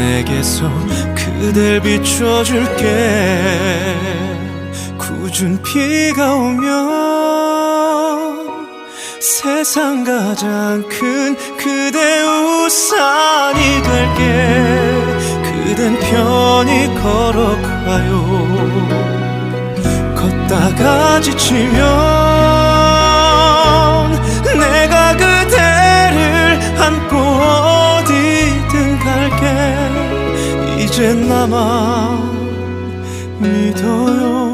내게서 그댈 비춰줄게. 굳은 비가 오면 세상 가장 큰 그대 우산이 될게. 그댄 편히 걸어가요. 걷다가 지치면 내가 그대를 안고 나만 믿어요.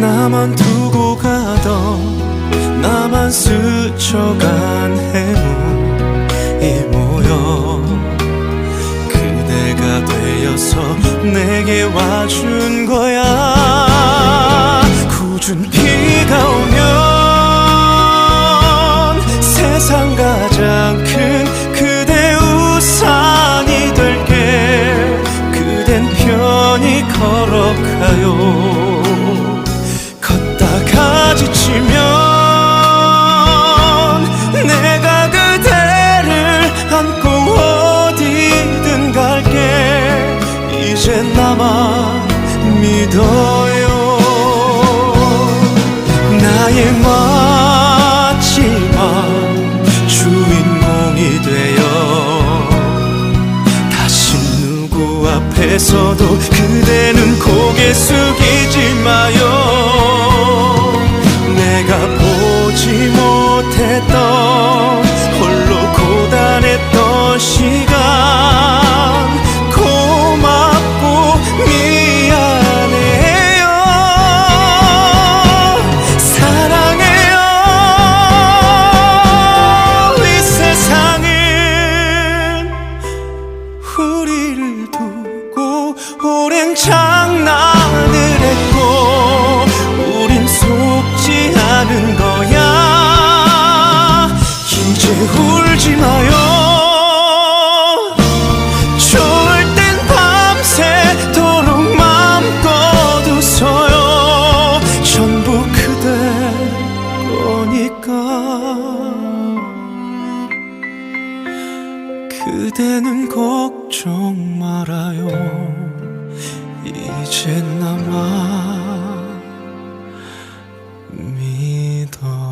나만 두고 가던 나만 스쳐간 되어서 내게 와준 거야. 굳은 비가 오면 세상 가장 큰 그대 우산이 될게. 그댄 편히 걸어가요 이젠 나만 믿어요. 나의 마지막 주인공이 되어 다시 누구 앞에서도 그대는 고개 숙이지 마요 우리를 두고 오랜 장난을 했고 우린 속지 않은 거야. 이제 울지 마요 말아요. 이제 나만 믿어.